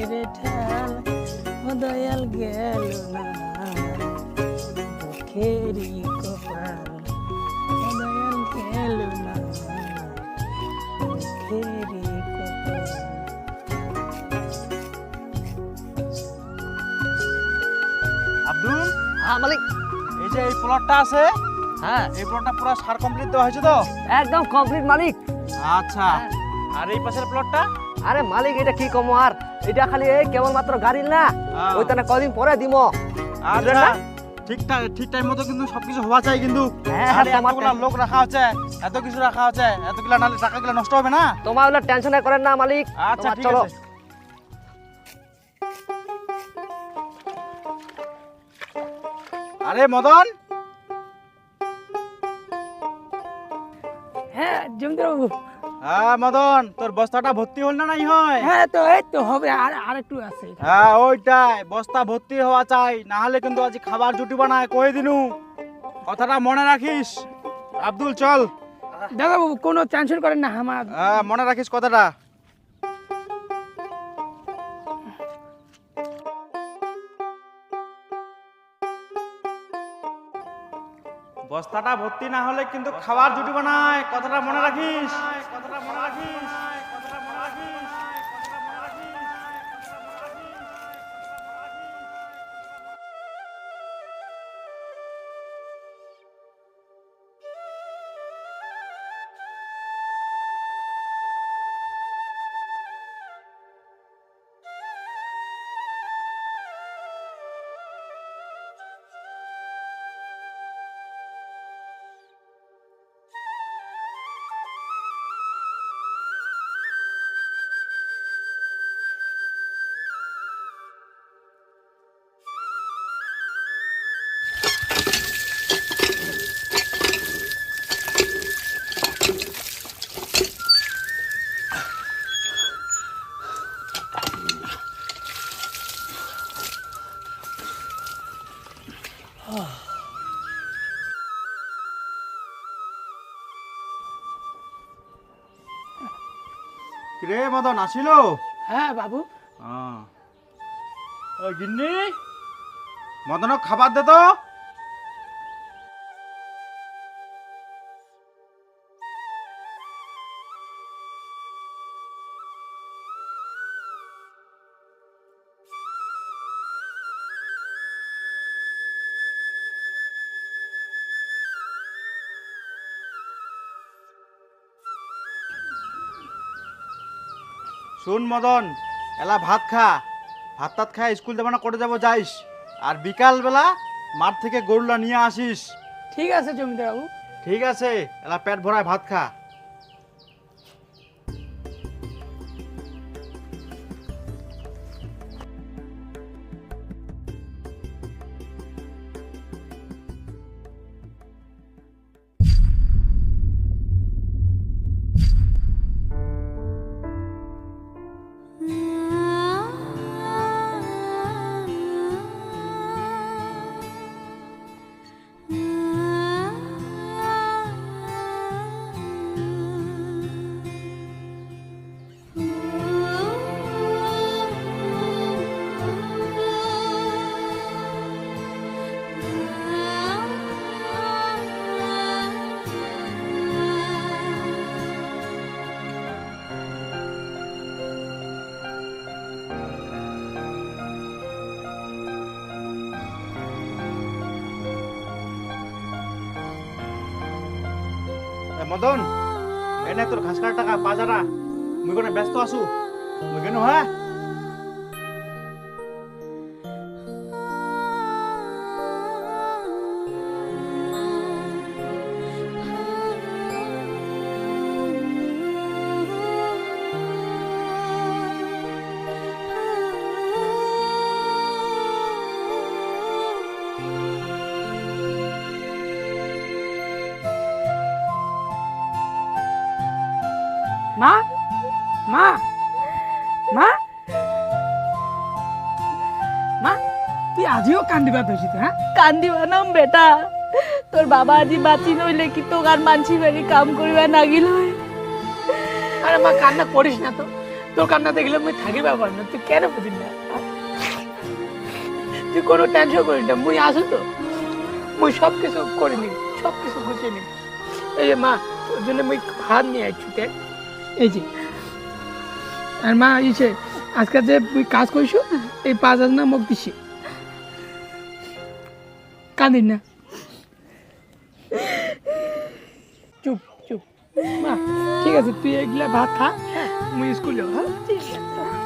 ছেড়ে ঠাল ও দয়াল গেল না। দুঃখেরই কপাল ও দয়াল গেল না। দুঃখেরই আব্দুল? হ্যাঁ মালিক। এই যে এই প্লটটা আছে হ্যাঁ। এই প্লটটা পুরো সার কমপ্লিট দেওয়া হয়েছে তো? একদম কমপ্লিট মালিক। আচ্ছা। আর এই পাশের প্লটটা আরে মালিক এটা কি কম আর? এটা খালি এই কেবলমাত্র গাড়ি না? হ্যাঁ। ওইটা না কদিন পরে দিব আচ্ছা ঠিকঠাক ঠিক টাইম মতো কিন্তু সবকিছু হওয়া চাই কিন্তু। হ্যাঁ, আরে তোমার এতগুলা লোক রাখা হচ্ছে এত কিছু রাখা হচ্ছে এতগুলা নালে টাকাগুলো নষ্ট হবে না? তোমার ওগুলো টেনশন করেন না মালিক। আচ্ছা চলো। আরে মদন! হ্যাঁ জমিদার বাবু হ্যাঁ মদন তোর বস্তাটা ভর্তি হল না নাই হয়? হ্যাঁ তো এই তো হবে আর আর একটু আছে। হ্যাঁ ওইটাই বস্তা ভর্তি হওয়া চাই না হলে কিন্তু আজ খাবার জুটি বানায় কয়ে দিনু? কথাটা মনে রাখিস। আব্দুল চল। দেখো বাবু কোনো টেনশন করেন না আমার হ্যাঁ মনে রাখিস কথাটা। বস্তাটা ভর্তি না হলে কিন্তু খাবার জুটিব না। কথাটা মনে রাখিস। কথাটা মনে রাখিস। রে মদন আসিল? হ্যাঁ বাবু। গিন্নি মদনক খাবার দে তো। শুন মদন এলা ভাত খা। ভাত তাত খা স্কুল যাব না করে যাব যাইস। আর বিকালবেলা মাঠ থেকে গরুলা নিয়ে আসিস। ঠিক আছে জমিদার বাবু ঠিক আছে এলা পেট ভরায় ভাত খা। মদন এনে তোর ঘাস কাটার টাকা বাজারা মুই কোনো ব্যস্ত আছু। মুই কেন হ্যাঁ মা মা মা মা তুই আজিও কান্দিবা ধরছিস হ্যাঁ? কান্দিবা নাম বেটা। তোর বাবা আজি বাঁচি নইলে কি তোক আর মানসি বাড়ি কাম করিবা নাগিল হয়? আরে মা কান্না করিস না তো। তোর কান্না দেখলে মুই থাকি ব্যাপার না তুই কেন বুঝিস না? তুই কোনো টেনশন করিস না মুই আসো তো। মুই সব কিছু করে নিবি সব কিছু গুছিয়ে নিবি। এই যে মা তোর জন্য মুই ভাত নিয়ে আসছি তে। এই যে। আর মা ইসে আজকে যে কাজ করিস, এই পাঁচ হাজার না মোক দিছি। কাঁদিন না। চুপ চুপ। মা, ঠিক আছে, তুই এগুলা ভাত খা হ্যাঁ মুই স্কুল যাব হ্যাঁ। ঠিক আছে।